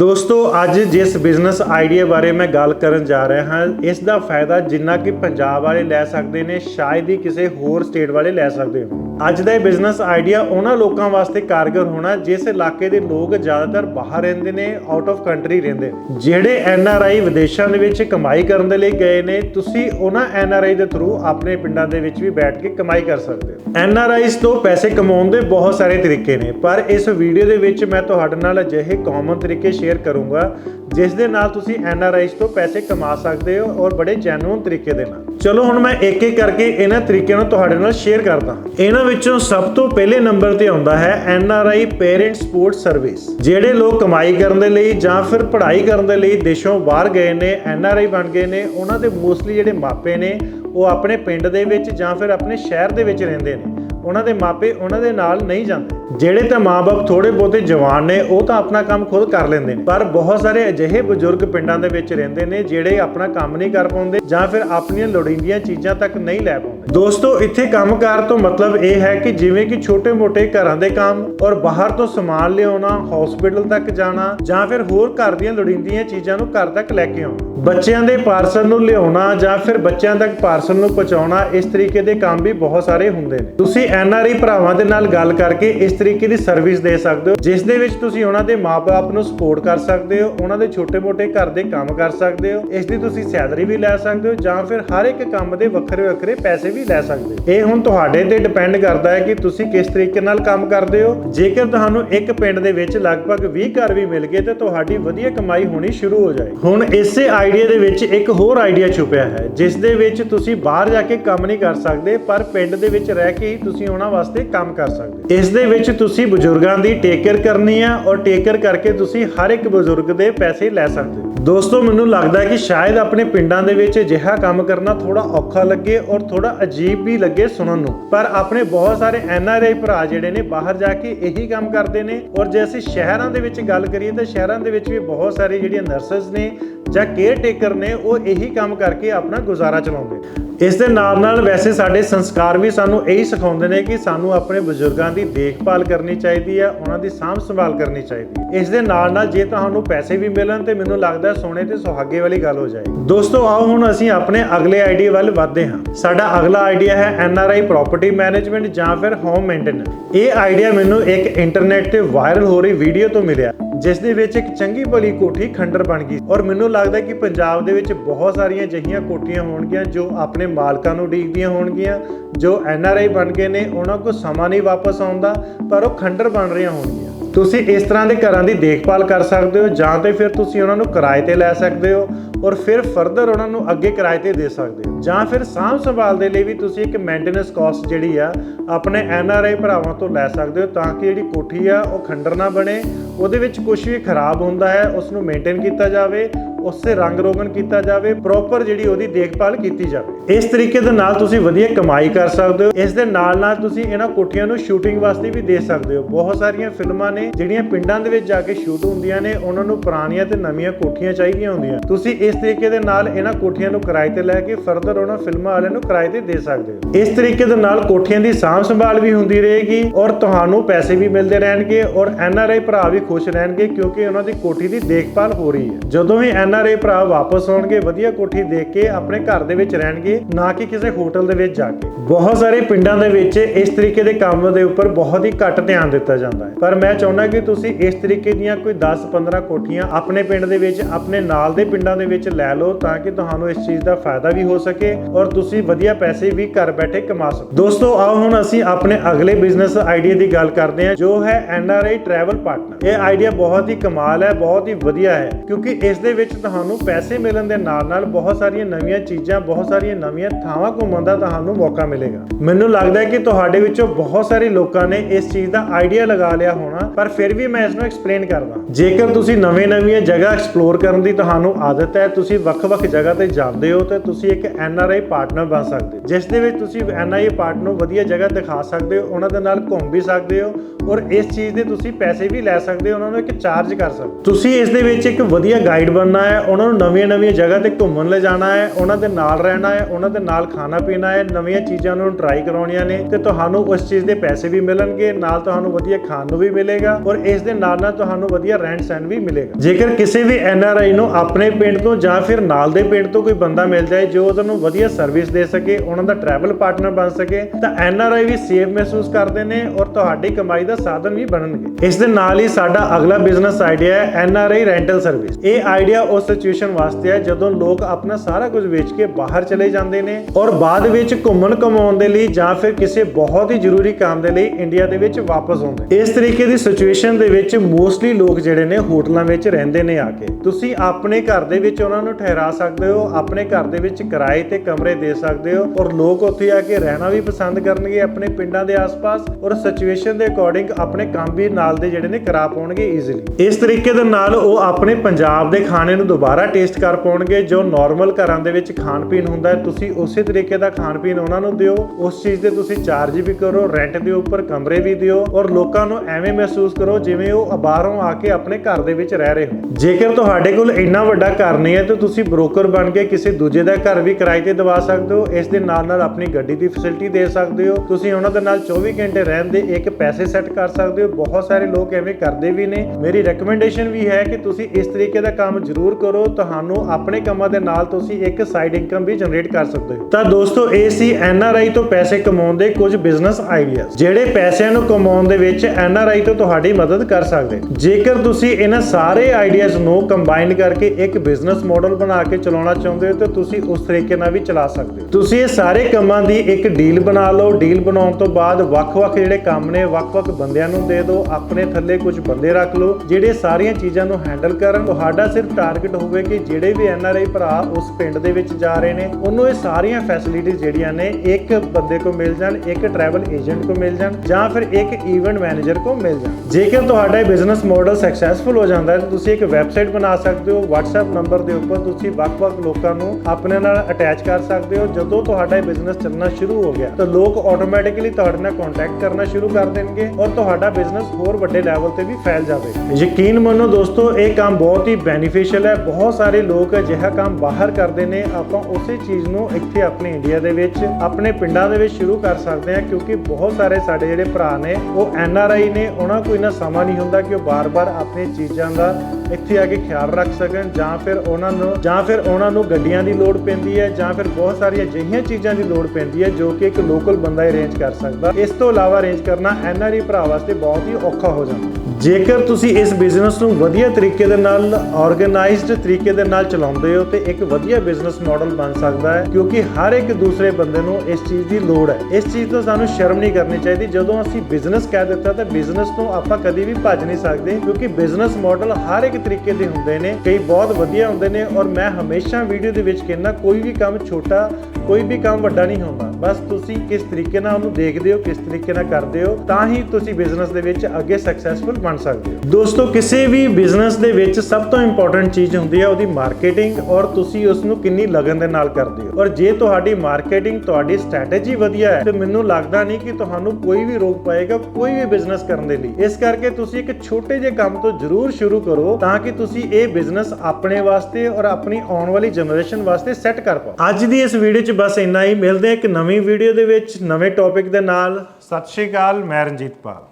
ਦੋਸਤੋ, ਅੱਜ ਜਿਸ ਬਿਜ਼ਨਸ ਆਈਡੀਆ ਬਾਰੇ ਮੈਂ ਗੱਲ ਕਰਨ ਜਾ ਰਿਹਾ ਹਾਂ, ਇਸ ਦਾ ਫਾਇਦਾ ਜਿੰਨਾ ਕਿ ਪੰਜਾਬ ਵਾਲੇ ਲੈ ਸਕਦੇ ਨੇ, ਸ਼ਾਇਦ ਹੀ ਕਿਸੇ ਹੋਰ ਸਟੇਟ ਵਾਲੇ ਲੈ ਸਕਦੇ ਹੋ ਅੱਜ ਦਾ ਇਹ ਬਿਜ਼ਨਸ ਆਈਡੀਆ ਉਹਨਾਂ ਲੋਕਾਂ ਵਾਸਤੇ ਕਾਰਗਰ ਹੋਣਾ, ਜਿਸ ਇਲਾਕੇ ਦੇ ਲੋਕ ਜ਼ਿਆਦਾਤਰ ਬਾਹਰ ਰਹਿੰਦੇ ਨੇ ਆਊਟ ਆਫ ਕੰਟਰੀ ਰਹਿੰਦੇ ਨੇ। ਜਿਹੜੇ ਐਨ ਆਰ ਆਈ ਵਿਦੇਸ਼ਾਂ ਦੇ ਵਿੱਚ ਕਮਾਈ ਕਰਨ ਦੇ ਲਈ ਗਏ ਨੇ, ਤੁਸੀਂ ਉਹਨਾਂ ਐਨ ਆਰ ਆਈ ਦੇ ਥਰੂ ਆਪਣੇ ਪਿੰਡਾਂ ਦੇ ਵਿੱਚ ਵੀ ਬੈਠ ਕੇ ਕਮਾਈ ਕਰ ਸਕਦੇ ਹੋ। ਐਨ ਆਰ ਆਈਸ ਤੋਂ ਪੈਸੇ ਕਮਾਉਣ ਦੇ ਬਹੁਤ ਸਾਰੇ ਤਰੀਕੇ ਨੇ, ਪਰ ਇਸ ਵੀਡੀਓ ਦੇ ਵਿੱਚ ਮੈਂ ਤੁਹਾਡੇ ਨਾਲ ਅਜਿਹੇ ਕਾਮਨ ਤਰੀਕੇ ਸ਼ੇਅਰ ਕਰੂੰਗਾ, ਜਿਸ ਦੇ ਨਾਲ ਤੁਸੀਂ ਐਨ ਆਰ ਆਈਸ ਤੋਂ ਪੈਸੇ ਕਮਾ ਸਕਦੇ ਹੋ ਔਰ ਬੜੇ ਜੈਨੂਨ ਤਰੀਕੇ ਦੇ ਨਾਲ। ਚਲੋ ਹੁਣ ਮੈਂ ਇੱਕ ਇੱਕ ਕਰਕੇ ਇਹਨਾਂ ਤਰੀਕਿਆਂ ਨੂੰ ਤੁਹਾਡੇ ਨਾਲ ਸ਼ੇਅਰ ਕਰਦਾ ਹਾਂ। ਇਹਨਾਂ ਵਿੱਚੋਂ ਸਭ ਤੋਂ ਪਹਿਲੇ ਨੰਬਰ ਤੇ ਆਉਂਦਾ ਹੈ N R I parent support service ਜਿਹੜੇ ਲੋਕ ਕਮਾਈ ਕਰਨ ਦੇ ਲਈ ਜਾਂ ਫਿਰ ਪੜ੍ਹਾਈ ਕਰਨ ਦੇ ਲਈ ਦੇਸ਼ੋਂ ਬਾਹਰ ਗਏ ਨੇ ਐਨ ਆਰ ਆਈ ਬਣ ਗਏ ਨੇ, ਉਹਨਾਂ ਦੇ ਮੋਸਟਲੀ ਜਿਹੜੇ ਮਾਪੇ ਨੇ, ਉਹ ਆਪਣੇ ਪਿੰਡ ਦੇ ਵਿੱਚ ਜਾਂ ਫਿਰ ਆਪਣੇ ਸ਼ਹਿਰ ਦੇ ਵਿੱਚ ਰਹਿੰਦੇ ਨੇ। ਉਹਨਾਂ ਦੇ ਮਾਪੇ ਉਹਨਾਂ ਦੇ ਨਾਲ ਨਹੀਂ ਜਾਂਦੇ। ਜਿਹੜੇ ਤਾਂ ਮਾਪੇ ਥੋੜੇ ਬਹੁਤੇ ਜਵਾਨ ਨੇ, ਉਹ ਤਾਂ ਆਪਣਾ ਕੰਮ ਖੁਦ ਕਰ ਲੈਂਦੇ ਨੇ। ਪਰ ਬਹੁਤ ਸਾਰੇ ਅਜਿਹੇ ਬਜ਼ੁਰਗ ਪਿੰਡਾਂ ਦੇ ਵਿੱਚ ਰਹਿੰਦੇ ਨੇ, ਜਿਹੜੇ ਆਪਣਾ ਕੰਮ ਨਹੀਂ ਕਰ ਪਾਉਂਦੇ ਜਾਂ ਫਿਰ ਆਪਣੀਆਂ ਲੋੜੀਂਦੀਆਂ ਚੀਜ਼ਾਂ ਤੱਕ ਨਹੀਂ ਲੈ ਪਾਉਂਦੇ। ਦੋਸਤੋ, ਇੱਥੇ ਕੰਮਕਾਰ ਤੋਂ ਮਤਲਬ ਇਹ ਹੈ ਕਿ ਜਿਵੇਂ ਕਿ ਛੋਟੇ-ਮੋਟੇ ਘਰਾਂ ਦੇ ਕੰਮ ਔਰ ਬਾਹਰ ਤੋਂ ਸਮਾਨ ਲਿਆਉਣਾ ਹਸਪੀਟਲ ਤੱਕ ਜਾਣਾ ਜਾਂ ਫਿਰ ਹੋਰ ਘਰ ਦੀਆਂ ਲੋੜੀਂਦੀਆਂ ਚੀਜ਼ਾਂ ਨੂੰ ਘਰ ਤੱਕ ਲੈ ਕੇ ਆਉਣਾ। ਬੱਚਿਆਂ ਦੇ ਪਾਰਸਲ ਨੂੰ ਲਿਆਉਣਾ ਜਾਂ ਫਿਰ ਬੱਚਿਆਂ ਤੱਕ ਪਾਰਸਲ ਨੂੰ ਪਹੁੰਚਾਉਣਾ, ਇਸ ਤਰੀਕੇ ਦੇ ਕੰਮ ਵੀ ਬਹੁਤ ਸਾਰੇ ਹੁੰਦੇ ਨੇ। ਤੁਸੀਂ ਐਨ ਆਰ ਆਈ ਭਰਾਵਾਂ ਦੇ ਨਾਲ ਗੱਲ ਕਰਕੇ ਇਸ ਤਰੀਕੇ ਦੀ ਸਰਵਿਸ ਦੇ ਸਕਦੇ ਹੋ, ਜਿਸ ਦੇ ਵਿੱਚ ਤੁਸੀਂ ਉਹਨਾਂ ਦੇ ਮਾਪੇ ਨੂੰ ਸਪੋਰਟ ਕਰ ਸਕਦੇ ਹੋ, ਉਹਨਾਂ ਦੇ ਛੋਟੇ-ਮੋਟੇ ਘਰ ਦੇ ਕੰਮ ਕਰ ਸਕਦੇ ਹੋ, ਇਸ ਦੀ ਤੁਸੀਂ ਸੈਲਰੀ ਵੀ ਲੈ ਸਕਦੇ ਹੋ, ਜਾਂ ਫਿਰ ਹਰ ਇੱਕ ਕੰਮ ਦੇ ਵੱਖਰੇ-ਵੱਖਰੇ ਪੈਸੇ ਵੀ ਲੈ ਸਕਦੇ ਹੋ। ਇਹ ਹੁਣ ਤੁਹਾਡੇ ਤੇ ਡਿਪੈਂਡ ਕਰਦਾ ਹੈ ਕਿ ਤੁਸੀਂ ਕਿਸ ਤਰੀਕੇ ਨਾਲ ਕੰਮ ਕਰਦੇ ਹੋ। ਜੇਕਰ ਤੁਹਾਨੂੰ ਇੱਕ ਪਿੰਡ ਦੇ ਵਿੱਚ ਲਗਭਗ 20 ਘਰ ਵੀ ਮਿਲ ਗਏ, ਤੇ ਤੁਹਾਡੀ ਵਧੀਆ ਕਮਾਈ ਹੋਣੀ ਸ਼ੁਰੂ ਹੋ ਜਾਏ ਹੁਣ ਇਸੇ ਆਈ ਆਈਡੀਆ ਦੇ ਵਿੱਚ ਇੱਕ ਹੋਰ ਆਈਡੀਆ ਛੁਪਿਆ ਹੈ, ਜਿਸ ਦੇ ਵਿੱਚ ਤੁਸੀਂ ਬਾਹਰ ਜਾ ਕੇ ਕੰਮ ਨਹੀਂ ਕਰ ਸਕਦੇ, ਪਰ ਪਿੰਡ ਦੇ ਵਿੱਚ ਰਹਿ ਕੇ ਹੀ ਤੁਸੀਂ ਉਹਨਾਂ ਵਾਸਤੇ ਕੰਮ ਕਰ ਸਕਦੇ। ਇਸ ਦੇ ਵਿੱਚ ਤੁਸੀਂ ਬਜ਼ੁਰਗਾਂ ਦੀ ਟੇਕ ਕੇਅਰ ਕਰਨੀ ਹੈ ਔਰ ਟੇਕ ਕੇਅਰ ਕਰਕੇ ਤੁਸੀਂ ਹਰ ਇੱਕ ਬਜ਼ੁਰਗ ਦੇ ਪੈਸੇ ਲੈ ਸਕਦੇ ਹੋ। ਦੋਸਤੋ, ਮੈਨੂੰ ਲੱਗਦਾ ਹੈ ਕਿ ਸ਼ਾਇਦ ਆਪਣੇ ਪਿੰਡਾਂ ਦੇ ਵਿੱਚ ਅਜਿਹਾ ਕੰਮ ਕਰਨਾ ਥੋੜਾ ਔਖਾ ਲੱਗੇ ਔਰ ਥੋੜਾ ਅਜੀਬ ਵੀ ਲੱਗੇ ਸੁਣਨ ਨੂੰ। ਪਰ ਆਪਣੇ ਬਹੁਤ ਸਾਰੇ ਐਨ ਆਰ ਆਈ ਭਰਾ ਜਿਹੜੇ ਨੇ, ਬਾਹਰ ਜਾ ਕੇ ਇਹੀ ਕੰਮ ਕਰਦੇ ਨੇ ਔਰ ਜੇ ਅਸੀਂ ਸ਼ਹਿਰਾਂ ਦੇ ਵਿੱਚ ਗੱਲ ਕਰੀਏ ਤਾਂ ਸ਼ਹਿਰਾਂ ਦੇ ਵਿੱਚ ਵੀ ਬਹੁਤ ਸਾਰੇ ਜਿਹੜੀਆਂ ਨਰਸਸ ਨੇ ਜਾਂ ਕੇਅਰ ਟੇਕਰ ਨੇ ਉਹ ਇਹੀ ਕੰਮ ਕਰਕੇ ਆਪਣਾ ਗੁਜ਼ਾਰਾ ਚਲਾਉਂਦੇ ਇਸ ਦੇ ਨਾਲ ਨਾਲ ਵੈਸੇ ਸਾਡੇ ਸੰਸਕਾਰ ਵੀ ਸਾਨੂੰ ਇਹੀ ਸਿਖਾਉਂਦੇ ਨੇ ਕਿ ਸਾਨੂੰ ਆਪਣੇ ਬਜ਼ੁਰਗਾਂ ਦੀ ਦੇਖਭਾਲ ਕਰਨੀ ਚਾਹੀਦੀ ਹੈ ਉਹਨਾਂ ਦੀ ਸਾਂਭ ਸੰਭਾਲ ਕਰਨੀ ਚਾਹੀਦੀ ਹੈ ਇਸ ਦੇ ਨਾਲ ਨਾਲ ਜੇ ਤੁਹਾਨੂੰ ਪੈਸੇ ਵੀ ਮਿਲਣ ਤੇ ਮੈਨੂੰ ਲੱਗਦਾ ਸੋਨੇ ਤੇ ਸੁਹਾਗੇ ਵਾਲੀ ਗੱਲ ਹੋ ਜਾਏਗੀ। ਦੋਸਤੋ, ਆਓ ਹੁਣ ਅਸੀਂ ਆਪਣੇ ਅਗਲੇ ਆਈਡੀਆ ਵੱਲ ਵਧਦੇ ਹਾਂ। ਸਾਡਾ ਅਗਲਾ ਆਈਡੀਆ ਹੈ N R I property management ਜਾਂ ਫਿਰ ਹੋਮ ਮੇਨਟੇਨੈਂਸ ਇਹ ਆਈਡੀਆ ਮੈਨੂੰ ਇੱਕ ਇੰਟਰਨੈਟ ਤੇ ਵਾਇਰਲ ਹੋ ਰਹੀ ਵੀਡੀਓ ਤੋਂ ਮਿਲਿਆ। ਜਿਸ ਦੇ ਵਿੱਚ ਇੱਕ ਚੰਗੀ ਭਲੀ ਕੋਠੀ ਖੰਡਰ ਬਣ ਗਈ। ਔਰ ਮੈਨੂੰ ਲੱਗਦਾ ਕਿ ਪੰਜਾਬ ਦੇ ਵਿੱਚ ਬਹੁਤ ਸਾਰੀਆਂ ਜਹੀਆਂ ਕੋਠੀਆਂ ਹੋਣਗੀਆਂ ਜੋ ਆਪਣੇ ਮਾਲਕਾਂ ਨੂੰ ਡੀਕਦੀਆਂ ਹੋਣਗੀਆਂ, ਜੋ ਐਨ ਆਰ ਆਈ ਬਣ ਗਏ ਨੇ, ਉਹਨਾਂ ਕੋਲ ਸਮਾਂ ਨਹੀਂ ਵਾਪਸ ਆਉਂਦਾ, ਪਰ ਉਹ ਖੰਡਰ ਬਣ ਰਹੀਆਂ ਹੋਣਗੀਆਂ। ਤੁਸੀਂ ਇਸ ਤਰ੍ਹਾਂ ਦੇ ਘਰਾਂ ਦੀ ਦੇਖਭਾਲ ਕਰ ਸਕਦੇ ਹੋ ਜਾਂ ਤੇ ਫਿਰ ਤੁਸੀਂ ਉਹਨਾਂ ਨੂੰ ਕਿਰਾਏ ਤੇ ਲੈ ਸਕਦੇ ਹੋ। ਔਰ ਫਿਰ ਫਰਦਰ ਉਹਨਾਂ ਨੂੰ ਅੱਗੇ ਕਿਰਾਏ ਤੇ ਦੇ ਸਕਦੇ ਹੋ। ਜਾਂ ਫਿਰ ਸਾਂਭ ਸੰਭਾਲ ਦੇ ਲਈ ਵੀ ਤੁਸੀਂ ਇੱਕ ਮੇਨਟੇਨੈਂਸ ਕਾਸਟ ਜਿਹੜੀ ਆ, ਆਪਣੇ ਐਨ ਆਰ ਆਈ ਭਰਾਵਾਂ ਤੋਂ ਲੈ ਸਕਦੇ ਹੋ ਤਾਂ ਕਿ ਜਿਹੜੀ ਕੋਠੀ ਆ, ਉਹ ਖੰਡਰ ਨਾ ਬਣੇ, ਉਹਦੇ ਵਿੱਚ ਕੁਝ ਵੀ ਖਰਾਬ ਹੁੰਦਾ ਹੈ ਉਸ ਨੂੰ ਮੇਨਟੇਨ ਕੀਤਾ ਜਾਵੇ, ਉਸੇ ਰੰਗ ਰੋਗਨ ਕੀਤਾ ਜਾਵੇ ਪ੍ਰੋਪਰ ਜਿਹੜੀ ਉਹਦੀ ਦੇਖਭਾਲ ਕੀਤੀ ਜਾਵੇ। ਇਸ ਤਰੀਕੇ ਦੇ ਨਾਲ ਤੁਸੀਂ ਵਧੀਆ ਕਮਾਈ ਕਰ ਸਕਦੇ ਹੋ। ਇਸ ਦੇ ਨਾਲ ਨਾਲ ਤੁਸੀਂ ਇਹਨਾਂ ਕੋਠੀਆਂ ਨੂੰ ਸ਼ੂਟਿੰਗ ਵਾਸਤੇ ਵੀ ਦੇ ਸਕਦੇ ਹੋ। ਬਹੁਤ ਸਾਰੀਆਂ ਫਿਲਮਾਂ ਨੇ, ਜਿਹੜੀਆਂ ਪਿੰਡਾਂ ਦੇ ਵਿੱਚ ਜਾ ਕੇ ਸ਼ੂਟ ਹੁੰਦੀਆਂ ਨੇ, ਉਹਨਾਂ ਨੂੰ ਪੁਰਾਣੀਆਂ ਤੇ ਨਵੀਆਂ ਕੋਠੀਆਂ ਚਾਹੀਦੀਆਂ ਹੁੰਦੀਆਂ। ਤੁਸੀਂ ਇਸ ਤਰੀਕੇ ਦੇ ਨਾਲ ਇਹਨਾਂ ਕੋਠੀਆਂ ਨੂੰ ਕਿਰਾਏ ਤੇ ਲੈ ਕੇ ਫਰਦਰ ਉਹਨਾਂ ਫਿਲਮਾਂ ਵਾਲਿਆਂ ਨੂੰ ਕਿਰਾਏ ਤੇ ਦੇ ਸਕਦੇ ਹੋ। ਇਸ ਤਰੀਕੇ ਦੇ ਨਾਲ ਕੋਠੀਆਂ ਦੀ ਸਾਂਭ ਸੰਭਾਲ ਵੀ ਹੁੰਦੀ ਰਹੇਗੀ ਔਰ ਤੁਹਾਨੂੰ ਪੈਸੇ ਵੀ ਮਿਲਦੇ ਰਹਿਣਗੇ ਔਰ ਐਨ ਆਰ ਆਈ ਭਰਾ ਵੀ ਖੁਸ਼ ਰਹਿਣਗੇ ਕਿਉਂਕਿ ਉਹਨਾਂ ਦੀ ਕੋਠੀ ਦੀ ਦੇਖਭਾਲ ਹੋ ਰਹੀ ਹੈ। ਜਦੋਂ ਵੀ ਐਨ ਆਰ ਆਈ ਭਰਾ ਵਾਪਸ ਆਉਣਗੇ, ਵਧੀਆ ਕੋਠੀ ਦੇਖ ਕੇ ਆਪਣੇ ਘਰ ਦੇ ਵਿੱਚ ਰਹਿਣਗੇ, ਨਾ ਕਿ ਕਿਸੇ ਹੋਟਲ ਦੇ ਵਿੱਚ ਜਾ ਕੇ। ਬਹੁਤ ਸਾਰੇ ਪਿੰਡਾਂ ਦੇ ਵਿੱਚ ਇਸ ਤਰੀਕੇ ਦੇ ਕੰਮ ਦੇ ਉੱਪਰ ਬਹੁਤ ਹੀ ਘੱਟ ਧਿਆਨ ਦਿੱਤਾ ਜਾਂਦਾ ਹੈ। ਪਰ ਮੈਂ ਚਾਹੁੰਦਾ ਕਿ ਤੁਸੀਂ ਇਸ ਤਰੀਕੇ ਦੀਆਂ ਕੋਈ 10-15 ਕੋਠੀਆਂ ਆਪਣੇ ਪਿੰਡ ਦੇ ਵਿੱਚ, ਆਪਣੇ ਨਾਲ ਦੇ ਪਿੰਡਾਂ ਦੇ ਵਿੱਚ ਵਿੱਚ ਲੈ ਲਓ ਤਾਂ ਕਿ ਤੁਹਾਨੂੰ ਇਸ ਚੀਜ਼ ਦਾ ਫਾਇਦਾ ਵੀ ਹੋ ਸਕੇ ਔਰ ਤੁਸੀਂ ਵਧੀਆ ਪੈਸੇ ਵੀ ਘਰ ਬੈਠੇ ਕਮਾ ਸਕੋ। ਦੋਸਤੋ, ਆਓ ਹੁਣ ਅਸੀਂ ਆਪਣੇ ਅਗਲੇ ਬਿਜ਼ਨਸ ਆਈਡੀਆ ਦੀ ਗੱਲ ਕਰਦੇ ਹਾਂ, ਜੋ ਹੈ ਐਨ ਟਰੈਵਲ ਪਾਰਟਨਰ ਇਹ ਆਈਡੀਆ ਬਹੁਤ ਹੀ ਕਮਾਲ ਹੈ, ਬਹੁਤ ਹੀ ਵਧੀਆ ਹੈ, ਕਿਉਂਕਿ ਇਸ ਦੇ ਵਿੱਚ ਤੁਹਾਨੂੰ ਪੈਸੇ ਮਿਲਣ ਦੇ ਨਾਲ ਨਾਲ ਬਹੁਤ ਸਾਰੀਆਂ ਨਵੀਆਂ ਚੀਜ਼ਾਂ, ਬਹੁਤ ਸਾਰੀਆਂ ਨਵੀਆਂ ਥਾਵਾਂ ਘੁੰਮਣ ਦਾ ਤੁਹਾਨੂੰ ਮੌਕਾ ਮਿਲੇਗਾ। ਮੈਨੂੰ ਲੱਗਦਾ ਹੈ ਕਿ ਤੁਹਾਡੇ ਵਿੱਚੋਂ ਬਹੁਤ ਸਾਰੇ ਲੋਕਾਂ ਨੇ ਇਸ ਚੀਜ਼ ਦਾ ਆਈਡੀਆ ਲਗਾ ਲਿਆ ਹੋਣਾ, ਪਰ ਫਿਰ ਵੀ ਮੈਂ ਇਸ ਨੂੰ ਐਕਸਪਲੇਨ ਕਰਦਾ। ਜੇਕਰ ਤੁਸੀਂ ਨਵੇਂ-ਨਵੀਆਂ ਜਗ੍ਹਾ ਐਕਸਪਲੋਰ ਕਰਨ ਦੀ ਤੁਹਾਨੂੰ ਆਦਤ ਹੈ ਤੁਸੀਂ ਵੱਖ-ਵੱਖ ਜਗ੍ਹਾ ਤੇ ਜਾਂਦੇ ਹੋ ਤੇ ਤੁਸੀਂ ਇੱਕ ਐਨ ਆਰ ਆਈ ਪਾਰਟਨਰ ਬਣ ਸਕਦੇ ਹੋ। ਜਿਸ ਦੇ ਵਿੱਚ ਤੁਸੀਂ ਐਨ ਪਾਰਟਨਰ ਨੂੰ ਵਧੀਆ ਜਗ੍ਹਾ ਦਿਖਾ ਸਕਦੇ ਹੋ, ਉਹਨਾਂ ਦੇ ਨਾਲ ਘੁੰਮ ਵੀ ਸਕਦੇ ਹੋ ਔਰ ਇਸ ਚੀਜ਼ ਦੇ ਤੁਸੀਂ ਪੈਸੇ ਵੀ ਲੈ ਸਕਦੇ ਹੋ, ਉਹਨਾਂ ਨੂੰ ਇੱਕ ਚਾਰਜ ਕਰ ਸਕਦੇ ਹੋ। ਤੁਸੀਂ ਇਸ ਦੇ ਵਿੱਚ ਇੱਕ ਵਧੀਆ ਗਾਈਡ ਬਣਨਾ ਹੈ, ਉਹਨਾਂ ਨੂੰ ਨਵੀਆਂ-ਨਵੀਆਂ ਜਗ੍ਹਾ ਤੇ ਘੁੰਮਣ ਲੈ ਜਾਣਾ ਹੈ, ਉਹਨਾਂ ਦੇ ਨਾਲ ਰਹਿਣਾ ਹੈ, ਉਹਨਾਂ ਦੇ ਨਾਲ ਖਾਣਾ ਪੀਣਾ ਹੈ, ਨਵੀਆਂ ਚੀਜ਼ਾਂ ਨੂੰ ਟਰਾਈ ਕਰਾਉਣੀਆਂ ਨੇ ਤੇ ਤੁਹਾਨੂੰ ਉਸ ਚੀਜ਼ ਦੇ ਪੈਸੇ ਵੀ ਮਿਲਣਗੇ, ਨਾਲ ਤੁਹਾਨੂੰ ਵਧੀਆ ਖਾਣ ਨੂੰ ਵੀ ਮਿਲੇਗਾ ਔਰ ਇਸ ਦੇ ਨਾਲ ਨਾਲ ਤੁਹਾਨੂੰ ਵਧੀਆ ਰਹਿਣ ਸਹਿਣ ਵੀ ਮਿਲੇਗਾ। ਜੇਕਰ ਕਿਸੇ ਵੀ ਐਨਆਰਆਈ ਨੂੰ ਆਪਣੇ ਪਿੰਡ ਤੋਂ ਜਾਂ ਫਿਰ ਨਾਲ ਦੇ ਪਿੰਡ ਤੋਂ ਕੋਈ ਬੰਦਾ ਮਿਲ ਜਾਏ ਜੋ ਉਹਨਾਂ ਨੂੰ ਵਧੀਆ ਸਰਵਿਸ ਦੇ ਸਕੇ, ਉਹਨਾਂ ਦਾ ਟਰੈਵਲ ਪਾਰਟਨਰ ਬਣ ਸਕੇ, ਤਾਂ ਐਨਆਰਆਈ ਵੀ ਸੇਫ ਮਹਿਸੂਸ ਕਰਦੇ ਨੇ ਔਰ ਤੁਹਾਡੀ ਕਮਾਈ ਦਾ ਸਾਧਨ ਵੀ ਬਣਨਗੇ। ਇਸ ਦੇ ਨਾਲ ਹੀ ਸਾਡਾ ਅਗਲਾ ਬਿਜ਼ਨਸ ਆਈਡੀਆ ਹੈ ਐਨਆਰਆਈ ਰੈਂਟਲ ਸਰਵਿਸ ਇਹ ਆਈਡੀਆ ਉਸ ਸਿਚੁਏਸ਼ਨ ਵਾਸਤੇ ਹੈ ਜਦੋਂ ਲੋਕ ਆਪਣਾ ਸਾਰਾ ਕੁਝ ਵੇਚ ਕੇ ਬਾਹਰ ਚਲੇ ਜਾਂਦੇ ਨੇ ਔਰ ਬਾਅਦ ਵਿੱਚ ਘੁੰਮਣ ਕਮਾਉਣ ਦੇ ਲਈ ਜਾਂ ਫਿਰ ਕਿਸੇ ਬਹੁਤ ਹੀ ਜ਼ਰੂਰੀ ਕੰਮ ਦੇ ਲਈ ਇੰਡੀਆ ਦੇ ਵਿੱਚ ਵਾਪਸ ਆਉਂਦੇ ਇਸ ਤਰੀਕੇ ਦੀ ਸਿਚੁਏਸ਼ਨ ਦੇ ਵਿੱਚ ਮੋਸਟਲੀ ਲੋਕ ਜਿਹੜੇ ਨੇ ਹੋਟਲਾਂ ਵਿੱਚ ਰਹਿੰਦੇ ਨੇ ਆ ਕੇ। ਤੁਸੀਂ ਆਪਣੇ ਘਰ ਦੇ ਵਿੱਚ ਉਹਨਾਂ ਨੂੰ ਠਹਿਰਾ ਸਕਦੇ ਹੋ, ਆਪਣੇ ਘਰ ਦੇ ਵਿੱਚ ਕਿਰਾਏ ਤੇ ਕਮਰੇ ਦੇ ਸਕਦੇ ਹੋ ਔਰ ਲੋਕ ਉੱਥੇ ਆ ਕੇ ਰਹਿਣਾ ਵੀ ਪਸੰਦ ਕਰਨਗੇ ਆਪਣੇ ਪਿੰਡਾਂ ਦੇ ਆਸ-ਪਾਸ ਔਰ ਸਿਚੁਏਸ਼ਨ ਦੇ ਅਕੋਰਡਿੰਗ ਆਪਣੇ ਕੰਮ ਵੀ ਨਾਲ ਦੇ ਜਿਹੜੇ ਨੇ ਕਰਾ ਪਾਉਣਗੇ ਈਜ਼ੀਲੀ ਇਸ ਤਰੀਕੇ ਦੇ ਨਾਲ ਉਹ ਆਪਣੇ ਪੰਜਾਬ ਦੇ ਖਾਣੇ ਨੂੰ ਦੁਬਾਰਾ ਟੇਸਟ ਕਰ ਪਾਉਣਗੇ, ਜੋ ਨਾਰਮਲ ਘਰਾਂ ਦੇ ਵਿੱਚ ਖਾਣ ਪੀਣ ਹੁੰਦਾ ਹੈ, ਤੁਸੀਂ ਉਸੇ ਤਰੀਕੇ ਦਾ ਖਾਣ ਪੀਣ ਉਹਨਾਂ ਨੂੰ ਦਿਓ, ਉਸ ਚੀਜ਼ ਦੇ ਤੁਸੀਂ ਚਾਰਜ ਵੀ ਕਰੋ ਰੈਂਟ ਦੇ ਉੱਪਰ ਕਮਰੇ ਵੀ ਦਿਓ ਔਰ ਲੋਕਾਂ ਨੂੰ ਐਵੇਂ ਮਹਿਸੂਸ ਕਰੋ ਜਿਵੇਂ ਉਹ ਬਾਹਰੋਂ ਆ ਕੇ ਆਪਣੇ ਘਰ ਦੇ ਵਿੱਚ ਰਹਿ ਰਹੇ ਹੋ ਜੇਕਰ ਤੁਹਾਡੇ ਕੋਲ ਇੰਨਾ ਵੱਡਾ ਘਰ ਨਹੀਂ ਹੈ ਤਾਂ ਤੁਸੀਂ ਬ੍ਰੋਕਰ ਬਣ ਕੇ ਕਿਸੇ ਦੂਜੇ ਦਾ ਘਰ ਵੀ ਕਿਰਾਏ ਤੇ ਦਵਾ ਸਕਦੇ ਹੋ, ਇਸ ਦੇ ਨਾਲ ਨਾਲ ਆਪਣੀ ਗੱਡੀ ਦੀ ਫੈਸਿਲਿਟੀ ਦੇ ਸਕਦੇ ਹੋ। ਤੁਸੀਂ ਉਹਨਾਂ ਦੇ ਨਾਲ 24 ਘੰਟੇ ਰਹਿਣ ਦੇ ਇੱਕ ਪੈਸੇ ਸੈੱਟ ਕਰ ਸਕਦੇ ਹੋ। ਬਹੁਤ ਸਾਰੇ ਲੋਕ ਐਵੇਂ ਕਰਦੇ ਵੀ ਨੇ। ਮੇਰੀ ਰეკਮੈਂਡੇਸ਼ਨ ਵੀ ਹੈ ਕਿ ਤੁਸੀਂ ਇਸ ਤਰੀਕੇ ਦਾ ਕੰਮ ਜ਼ਰੂਰ ਕਰੋ। ਤੁਹਾਨੂੰ ਆਪਣੇ ਕੰਮਾਂ ਦੇ ਨਾਲ ਤੁਸੀਂ ਇੱਕ ਸਾਈਡ ਇਨਕਮ ਵੀ ਜਨਰੇਟ ਕਰ ਸਕਦੇ ਹੋ। ਤਾਂ ਦੋਸਤੋ, ਇਹ ਸੀ ਐਨ ਆਰ ਆਈ ਤੋਂ ਪੈਸੇ ਕਮਾਉਣ ਦੇ ਕੁਝ ਬਿਜ਼ਨਸ ਆਈਡੀਆਜ਼ ਜਿਹੜੇ ਪੈਸਿਆਂ ਨੂੰ ਕਮਾਉਣ ਦੇ ਵਿੱਚ ਐਨ ਆਰ ਆਈ ਤੋਂ ਤੁਹਾਡੀ ਮਦਦ ਕਰ ਸਕਦੇ ਜੇਕਰ ਤੁਸੀਂ ਇਹਨਾਂ ਸਾਰੇ ਆਈਡੀਆਜ਼ ਨੂੰ ਕੰਬਾਈਨ ਕਰਕੇ ਇੱਕ ਬਿਜ਼ਨਸ ਮਾਡਲ ਬਣਾ ਕੇ ਚਲਾਉਣਾ ਚਾਹੁੰਦੇ ਹੋ ਤਾਂ ਤੁਸੀਂ ਉਸ ਤਰੀਕੇ ਨਾਲ ਵੀ ਚਲਾ ਸਕਦੇ ਹੋ। ਤੁਸੀਂ ਇਹ ਸਾਰੇ ਕੰਮਾਂ ਦੀ ਇੱਕ ਡੀਲ ਬਣਾ ਲਓ। ਡੀਲ ਬਣਾਉਣ ਤੋਂ ਬਾਅਦ ਵੱਖ-ਵੱਖ ਜਿਹੜੇ ਕੰਮ ਨੇ, ਵੱਖ-ਵੱਖ ਬੰਦਿਆਂ ਨੂੰ ਦੇ ਦਿਓ। ਆਪਣੇ ਥੱਲੇ ਕੁਝ ਬੰਦੇ ਰੱਖ ਲਓ, ਜਿਹੜੇ ਸਾਰੀਆਂ ਚੀਜ਼ਾਂ ਨੂੰ ਹੈਂਡਲ ਕਰਨ। ਤੁਹਾਡਾ ਸਿਰਫ ਟਾਰਗੇਟ ਹੋਵੇ ਕਿ ਜਿਹੜੇ ਵੀ ਐਨਆਰਆਈ ਭਰਾ ਉਸ ਪਿੰਡ ਦੇ ਵਿੱਚ ਜਾ ਰਹੇ ਨੇ, ਉਹਨੂੰ ਇਹ ਸਾਰੀਆਂ ਫੈਸਿਲਿਟੀਆਂ ਜਿਹੜੀਆਂ ਨੇ, ਇੱਕ ਬੰਦੇ ਕੋ ਮਿਲ ਜਾਣ, ਇੱਕ ਟਰੈਵਲ ਏਜੰਟ ਕੋ ਮਿਲ ਜਾਣ, ਜਾਂ ਫਿਰ ਇੱਕ ਇਵੈਂਟ ਮੈਨੇਜਰ ਕੋ ਮਿਲ ਜਾਣ। ਜੇਕਰ ਤੁਹਾਡਾ ਇਹ ਬਿਜ਼ਨਸ ਮਾਡਲ ਸਕਸੈਸਫੁਲ ਹੋ ਜਾਂਦਾ ਹੈ, ਤਾਂ ਤੁਸੀਂ ਇੱਕ ਵੈਬਸਾਈਟ ਬਣਾ ਸਕਦੇ ਹੋ, WhatsApp ਨੰਬਰ ਦੇ ਉੱਪਰ ਤੁਸੀਂ ਵੱਖ-ਵੱਖ ਲੋਕਾਂ ਨੂੰ ਆਪਣੇ ਨਾਲ ਅਟੈਚ ਕਰ ਸਕਦੇ ਹੋ। ਜਦੋਂ ਤੁਹਾਡਾ ਇਹ ਬਿਜ਼ਨਸ ਚੱਲਣਾ ਸ਼ੁਰੂ ਹੋ ਗਿਆ, ਤਾਂ ਲੋਕ ਆਟੋਮੈਟਿਕਲੀ ਤੁਹਾਡੇ ਨਾਲ ਕੰਟੈਕਟ ਕਰਨਾ ਸ਼ੁਰੂ ਕਰ ਦੇਣਗੇ ਔਰ ਤੁਹਾਡਾ ਬਿਜ਼ਨਸ ਹੋਰ ਵੱਡੇ ਲੈਵਲ ਤੇ ਵੀ ਫੈਲ ਜਾਵੇਗਾ ਯਕੀਨ ਮੰਨੋ ਦੋਸਤੋ, ਇਹ ਕੰਮ ਬਹੁਤ ਹੀ ਬੈਨੀਫੀਸ਼ੀਅਲ ਹੈ। ਬਹੁਤ ਸਾਰੇ ਲੋਕ ਅਜਿਹਾ ਕੰਮ ਬਾਹਰ ਕਰਦੇ ਨੇ। ਆਪਾਂ ਉਸੇ ਚੀਜ਼ ਨੂੰ ਇੱਥੇ ਆਪਣੇ ਇੰਡੀਆ ਦੇ ਵਿੱਚ, ਆਪਣੇ ਪਿੰਡਾਂ ਦੇ ਵਿੱਚ ਸ਼ੁਰੂ ਕਰ ਸਕਦੇ ਹਾਂ, ਕਿਉਂਕਿ ਬਹੁਤ ਸਾਰੇ ਸਾਡੇ ਜਿਹੜੇ ਭਰਾ ਨੇ, ਉਹ ਐਨ ਆਰ ਆਈ ਨੇ, ਉਹਨਾਂ ਕੋਲ ਇੰਨਾ ਸਮਾਂ ਨਹੀਂ ਹੁੰਦਾ ਕਿ ਉਹ ਬਾਰ-ਬਾਰ ਆਪਣੀ ਚੀਜ਼ਾਂ ਦਾ ਇੱਥੇ ਆ ਕੇ ਖਿਆਲ ਰੱਖ ਸਕਣ, ਜਾਂ ਫਿਰ ਉਹਨਾਂ ਨੂੰ ਜਾਂ ਫਿਰ ਉਹਨਾਂ ਨੂੰ ਗੱਡੀਆਂ ਦੀ ਲੋੜ ਪੈਂਦੀ ਹੈ, ਜਾਂ ਫਿਰ ਬਹੁਤ ਸਾਰੀਆਂ ਅਜਿਹੀਆਂ ਚੀਜ਼ਾਂ ਦੀ ਲੋੜ ਪੈਂਦੀ ਹੈ ਜੋ ਕਿ ਇੱਕ ਲੋਕਲ ਬੰਦਾ ਅਰੇਂਜ ਕਰ ਸਕਦਾ। ਇਸ ਤੋਂ ਇਲਾਵਾ ਅਰੇਂਜ ਕਰਨਾ ਐਨ ਆਰ ਭਰਾ ਵਾਸਤੇ ਬਹੁਤ ਹੀ ਔਖਾ ਹੋ ਜਾਂਦਾ। ਜੇਕਰ ਤੁਸੀਂ ਇਸ ਬਿਜ਼ਨਸ ਨੂੰ ਵਧੀਆ ਤਰੀਕੇ ਦੇ ਨਾਲ ਆਰਗੇਨਾਈਜ਼ਡ ਤਰੀਕੇ ਦੇ ਨਾਲ ਚਲਾਉਂਦੇ ਹੋ, ਤੇ ਇੱਕ ਵਧੀਆ ਬਿਜ਼ਨਸ ਮਾਡਲ ਬਣ ਸਕਦਾ ਹੈ, ਕਿਉਂਕਿ ਹਰ ਇੱਕ ਦੂਸਰੇ ਬੰਦੇ ਨੂੰ ਇਸ ਚੀਜ਼ ਦੀ ਲੋੜ ਹੈ। ਇਸ ਚੀਜ਼ ਤੋਂ ਸਾਨੂੰ ਸ਼ਰਮ ਨਹੀਂ ਕਰਨੀ ਚਾਹੀਦੀ। ਜਦੋਂ ਅਸੀਂ ਬਿਜ਼ਨਸ ਕਹਿ ਦਿੱਤਾ, ਤਾਂ ਬਿਜ਼ਨਸ ਤੋਂ ਆਪਾਂ ਕਦੀ ਵੀ ਭੱਜ ਨਹੀਂ ਸਕਦੇ, ਕਿਉਂਕਿ ਬਿਜ਼ਨਸ ਮਾਡਲ ਹਰ ਇੱਕ ਤਰੀਕੇ ਦੇ ਹੁੰਦੇ ਨੇ, ਕਈ ਬਹੁਤ ਵਧੀਆ ਹੁੰਦੇ ਨੇ, ਔਰ ਮੈਂ ਹਮੇਸ਼ਾ ਵੀਡੀਓ ਦੇ ਵਿੱਚ ਕਹਿੰਦਾ, ਕੋਈ ਵੀ ਕੰਮ ਛੋਟਾ, ਕੋਈ ਵੀ ਕੰਮ ਵੱਡਾ ਨਹੀਂ ਹੁੰਦਾ। ਬਸ ਤੁਸੀਂ ਕਿਸ ਤਰੀਕੇ ਨਾਲ ਉਹਨੂੰ ਦੇਖਦੇ ਹੋ, ਕਿਸ ਤਰੀਕੇ ਨਾਲ ਕਰਦੇ ਹੋ, ਤਾਂ ਹੀ ਤੁਸੀਂ ਬਿਜ਼ਨਸ ਦੇ ਵਿੱਚ ਅੱਗੇ ਸਕਸੈਸਫੁਲ ਬਣ ਸਕਦੇ ਹੋ। ਦੋਸਤੋ, ਕਿਸੇ ਵੀ ਬਿਜ਼ਨਸ ਦੇ ਵਿੱਚ ਸਭ ਤੋਂ ਇੰਪੋਰਟੈਂਟ ਚੀਜ਼ ਹੁੰਦੀ ਹੈ ਉਹਦੀ ਮਾਰਕੀਟਿੰਗ ਔਰ ਤੁਸੀਂ ਉਸ ਨੂੰ ਕਿੰਨੀ ਲਗਨ ਦੇ ਨਾਲ ਕਰਦੇ ਹੋ। ਔਰ ਜੇ ਤੁਹਾਡੀ ਮਾਰਕੀਟਿੰਗ ਤੁਹਾਡੀ ਸਟ੍ਰੈਟਜੀ ਵਧੀਆ ਹੈ, ਤੇ ਮੈਨੂੰ ਲੱਗਦਾ ਨਹੀਂ ਕਿ ਤੁਹਾਨੂੰ ਕੋਈ ਵੀ ਰੋਕ ਪਾਏਗਾ ਕੋਈ ਵੀ ਬਿਜ਼ਨਸ ਕਰਨ ਦੇ ਲਈ। ਇਸ ਕਰਕੇ ਤੁਸੀਂ ਇੱਕ ਛੋਟੇ ਜਿਹੇ ਕੰਮ ਤੋਂ ਜ਼ਰੂਰ ਸ਼ੁਰੂ ਕਰੋ ਤਾਂ ਕਿ ਤੁਸੀਂ ਇਹ ਬਿਜ਼ਨਸ ਆਪਣੇ ਵਾਸਤੇ ਔਰ ਆਪਣੀ ਆਉਣ ਵਾਲੀ ਜਨਰੇਸ਼ਨ ਵਾਸਤੇ ਸੈੱਟ ਕਰ ਪਾਓ। ਅੱਜ ਦੀ ਇਸ ਵੀਡੀਓ 'ਚ ਬਸ ਇੰਨਾ ਹੀ। ਮਿਲਦੇ ਹਾਂ ਇੱਕ ਨਵੀਂ ਵੀਡੀਓ ਦੇ ਵਿੱਚ, ਨਵੇਂ ਟੌਪਿਕ ਦੇ ਨਾਲ। ਸਤਿ ਸ਼੍ਰੀ ਅਕਾਲ, ਮੈਂ ਰਣਜੀਤ ਪਾਲ।